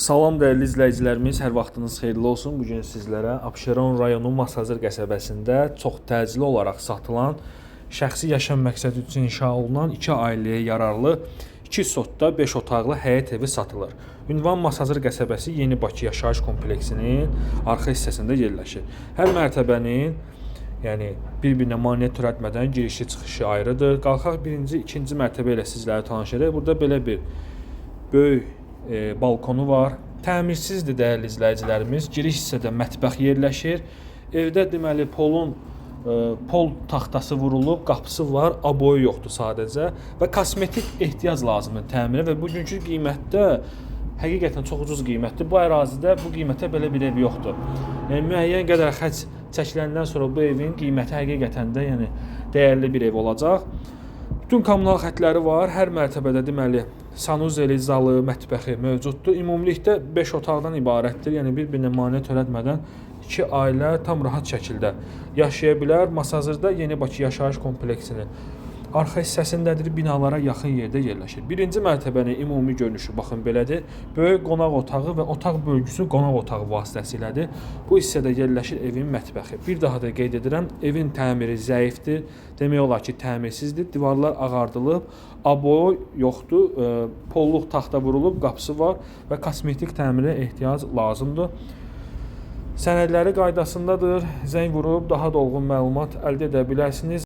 Salam dəyərli izləyicilərimiz, hər vaxtınız xeyirli olsun. Bu gün sizlərə Abşeron rayonu Masazır qəsəbəsində çox təcili olaraq satılan, şəxsi yaşam məqsədi üçün inşa olunan 2 ailəyə yararlı 2 sotda 5 otaqlı həyət evi satılır. Ünvan Masazır qəsəbəsi Yeni Bakı yaşayış kompleksinin arxa hissəsində yerləşir. Hər mərtəbənin Yəni bir-birinə maneə törətmədən girişi çıxışı ayrıdır. Qalxaq birinci, ikinci mərtəbə ilə sizlərə tanış edək. Burada belə bir böyük e, balkonu var. Təmirsizdir dəyərli izləyicilərimiz. Giriş hissədə mətbəx yerləşir. Evdə deməli polun e, pol taxtası vurulub, qapısı var, aboyu yoxdur sadəcə və kosmetik ehtiyac lazımdır təmirə və bugünkü qiymətdə həqiqətən çox ucuz qiymətdir. Bu ərazidə bu qiymətə belə bir ev yoxdur. Yəni müəyyən qədər xərc çəkiləndən sonra bu evin qiyməti həqiqətən də yəni dəyərli bir ev olacaq. Bütün kommunal xətləri var. Hər mərtəbədə deməli sanuzeli, zalı, mətbəxi mövcuddur. Ümumilikdə 5 otaqdan ibarətdir. Yəni bir-birinə maneə törətmədən iki ailə tam rahat şəkildə yaşaya bilər. Masazırda Yeni Bakı yaşayış kompleksinin arxa hissəsindədir, binalara yaxın yerdə yerləşir. Birinci mərtəbənin ümumi görünüşü baxın belədir. Böyük qonaq otağı və otaq bölgüsü qonaq otağı vasitəsilədir. Bu hissədə yerləşir evin mətbəxi. Bir daha da qeyd edirəm, evin təmiri zəifdir. Demək olar ki, təmirsizdir. Divarlar ağardılıb, aboy yoxdur, e, polluq taxta vurulub, qapısı var və kosmetik təmirə ehtiyac lazımdır. Sənədləri qaydasındadır. Zəng vurub daha dolğun məlumat əldə edə bilərsiniz.